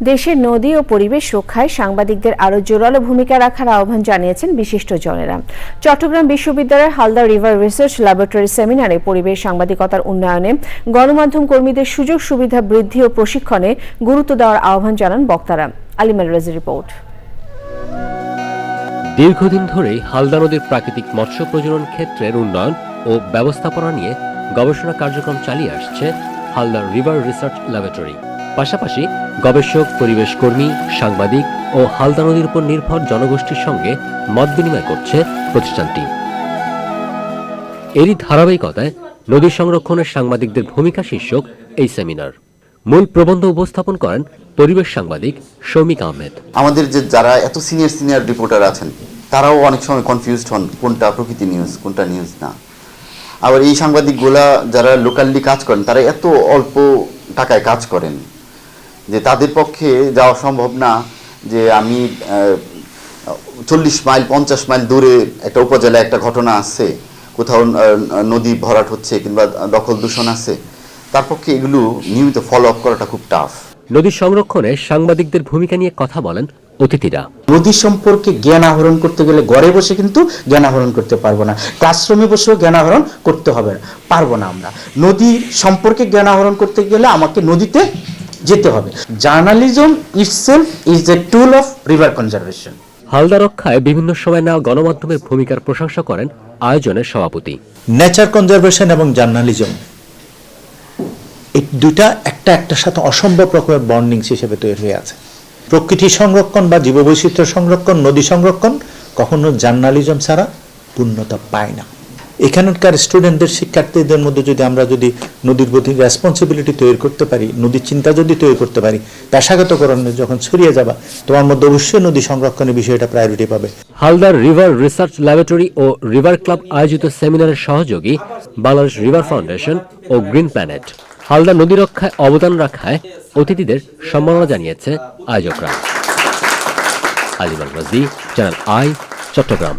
দেশের নদী ও পরিবেশ রক্ষায় সাংবাদিকদের আরও জোরালো ভূমিকা রাখার আহ্বান জানিয়েছেন বিশিষ্ট জনেরা চট্টগ্রাম বিশ্ববিদ্যালয়ের হালদা রিভার রিসার্চ ল্যাবরেটরি সেমিনারে পরিবেশ সাংবাদিকতার উন্নয়নে গণমাধ্যম কর্মীদের সুযোগ সুবিধা বৃদ্ধি ও প্রশিক্ষণে গুরুত্ব দেওয়ার আহ্বান জানান বক্তারা। আলিমাল রাজি রিপোর্ট। দীর্ঘদিন ধরেই হালদা নদীর প্রাকৃতিক মৎস্য প্রজনন ক্ষেত্রের উন্নয়ন ও ব্যবস্থাপনা নিয়ে গবেষণা কার্যক্রম চালিয়ে আসছে হালদা রিভার রিসার্চ ল্যাবরেটরি। পাশাপাশি গবেষক, পরিবেশ কর্মী, সাংবাদিক ও হালদা নদীর উপর নির্ভর জনগোষ্ঠীর সঙ্গে মত বিনিময় করছে প্রতিষ্ঠানটি। এরই ধারাবাহিকতায় নদী সংরক্ষণের সাংবাদিকদের ভূমিকা শীর্ষক এই সেমিনার। মূল প্রবন্ধ উপস্থাপন করেন পরিবেশ সাংবাদিক সৌমিক আহমেদ। আমাদের যে যারা এত সিনিয়র সিনিয়র রিপোর্টার আছেন, তারাও অনেক সময় কনফিউজড হন, কোনটা প্রকৃতি নিউজ কোনটা নিউজ না। আবার এই সাংবাদিকগুলা যারা লোকালি কাজ করেন, তারা এত অল্প টাকায় কাজ করেন। যে তাদের পক্ষে যাওয়া সম্ভব না যে আমি চল্লিশ মাইল পঞ্চাশ মাইল দূরে একটা উপজেলায় একটা ঘটনা আছে কোথাও নদী ভরাট হচ্ছে কিংবা দখল দূষণ আছে তার পক্ষে এগুলো নিয়মিত ফলো আপ করাটা খুব টাফ নদী সংরক্ষণে সাংবাদিকদের ভূমিকা নিয়ে কথা বলেন অতিথিরা। নদী সম্পর্কে জ্ঞান আহরণ করতে গেলে ঘরে বসে কিন্তু জ্ঞান আহরণ করতে পারব না। ক্লাসরুমে বসেও জ্ঞান আহরণ করতে হবে না পারব না আমরা। নদী সম্পর্কে জ্ঞান আহরণ করতে গেলে আমাকে নদীতে যেতে হবে। Journalism itself is a tool of river conservation Halda রক্ষায় বিভিন্ন সময় নেওয়া গণমাধ্যমের ভূমিকার প্রশংসা করেন আয়োজনের সভাপতি। নেচার কনজারভেশন এবং জার্নালিজম এই দুইটা একটা একটার সাথে অসম্ভব রকমের বন্ডিংস হিসেবে তৈরি হয়ে আছে। প্রকৃতি সংরক্ষণ বা জীববৈচিত্র্য সংরক্ষণ নদী সংরক্ষণ কখনো জার্নালিজম ছাড়া পূর্ণতা পায় না। এখানকার স্টুডেন্টদের শিক্ষার্থীদের মধ্যে যদি আমরা যদি নদীর প্রতি রেসপন্সিবিলিটি তৈরি করতে পারি, নদীর চিন্তা যদি তৈরি করতে পারি, পেশাগতকরণে যখন ছড়িয়ে যাবা, তোমার মধ্যে অবশ্যই নদী সংরক্ষণের বিষয়টা প্রায়োরিটি পাবে। হালদার রিভার রিসার্চ ল্যাবরেটরি ও রিভার ক্লাব আয়োজিত সেমিনারের সহযোগী বাংলাদেশ রিভার ফাউন্ডেশন ও গ্রিন প্ল্যানেট। হালদা নদী রক্ষায় অবদান রাখায় অতিথিদের সম্মাননা জানিয়েছে আয়োজকরা। আলিমাল রাজি চ্যানেল আই, চট্টগ্রাম।